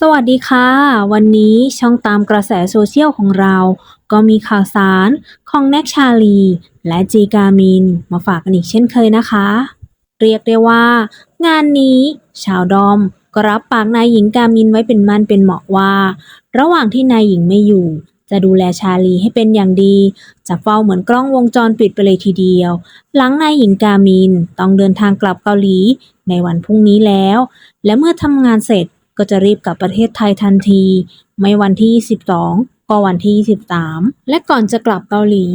สวัสดีค่ะ วันนี้ช่องตามกระแสโซเชียลของเรา ก็มีข่าวสารของแน็กชาลี และจีกามิน มาฝากกันอีกเช่นเคยนะคะ เรียกได้ว่า งานนี้ ชาวดอมก็รับปากนายหญิงกามินไว้เป็นมั่นเป็นเหมาะว่า ระหว่างที่นายหญิงไม่อยู่ จะดูแลชาลีให้เป็นอย่างดี จะเฝ้าเหมือนกล้องวงจรปิดไปเลยทีเดียว หลังนายหญิงกามินต้องเดินทางกลับเกาหลีในวันพรุ่งนี้แล้ว และเมื่อทำงานเสร็จ ก็จะรีบกลับประเทศไทยทันที ไม่วันที่22ก็วันที่ 23 และก่อนจะกลับเกาหลี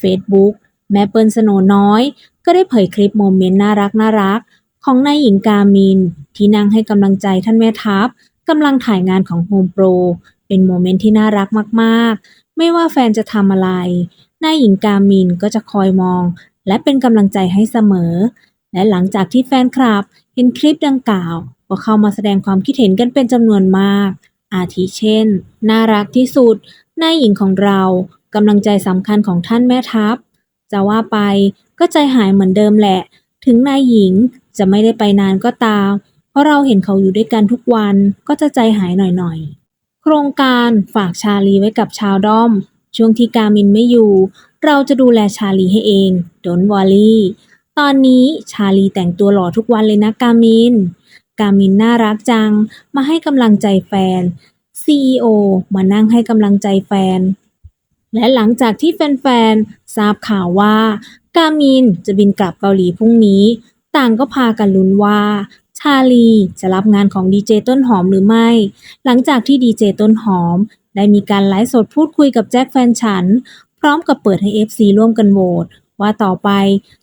Facebook แม่เปิลสโนน้อย ก็ได้เผยคลิปโมเมนต์น่ารักน่ารักของนายหญิงกามิน ที่นั่งให้กำลังใจท่านแม่ทัพกำลังถ่ายงานของโฮมโปรเป็นโมเมนต์ที่น่ารักมากๆ ไม่ว่าแฟนจะทำอะไร นายหญิงกามินก็จะคอยมอง และเป็นกำลังใจให้เสมอ และหลังจากที่แฟนคลับเห็นคลิปดังกล่าว ก็เข้ามาแสดงความคิดเห็นกันเป็นจำนวนมาก อาทิเช่น น่ารักที่สุดนายหญิงของเรากำลังใจสำคัญของท่านแม่ทัพ จะว่าไปก็ใจหายเหมือนเดิมแหละ ถึงนายหญิงจะไม่ได้ไปนานก็ตาม เพราะเราเห็นเขาอยู่ด้วยกันทุกวันก็จะใจหายหน่อยๆ โครงการฝากชาลีไว้กับชาวด้อม ช่วงที่กามินไม่อยู่ เราจะดูแลชาลีให้เอง โดนวอลี่ ตอนนี้ชาลีแต่งตัวหล่อทุกวันเลยนะกามิน กามินน่ารักจัง มาให้กำลังใจแฟน CEO มานั่งให้กำลังใจแฟน และหลังจากที่แฟนๆทราบข่าวว่า กามินจะบินกลับเกาหลีพรุ่งนี้ ต่างก็พากันลุ้นว่า ชาลีจะรับงานของดีเจต้นหอมหรือไม่ หลังจากที่ดีเจต้นหอม ได้มีการไลฟ์สดพูดคุยกับแจ็คแฟนฉัน พร้อมกับเปิดให้ FC ร่วมกันโหวตว่าต่อไป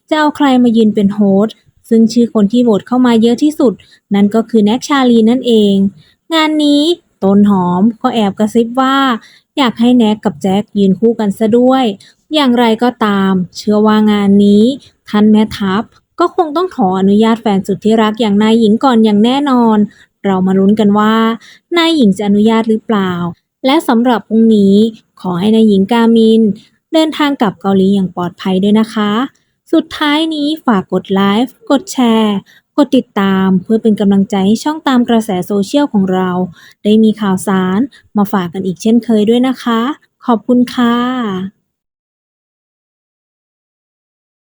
จะเอาใครมายืนเป็นโฮสต์ ซึ่งชื่อคนที่โหวตเข้ามาเยอะที่สุด นั่นก็คือแน็กชาลีนั่นเอง งานนี้ต้นหอมก็แอบกระซิบว่า อยากให้แน็กกับแจ็คยืนคู่กันซะด้วย อย่างไรก็ตาม เชื่อว่างานนี้ท่านแม่ทัพก็คงต้องขออนุญาตแฟนสุดที่รักอย่างนายหญิงก่อนอย่างแน่นอน เรามาลุ้นกันว่านายหญิงจะอนุญาตหรือเปล่า และสำหรับพรุ่งนี้ขอให้นายหญิงกามิน เดินทางกลับเกาหลีอย่างปลอดภัยด้วยนะคะ สุดท้ายนี้ฝากกดไลค์ กดแชร์ กดติดตามเพื่อเป็นกำลังใจให้ช่องตามกระแสโซเชียลของเรา ได้มีข่าวสารมาฝากกันอีกเช่นเคยด้วยนะคะ ขอบคุณค่ะ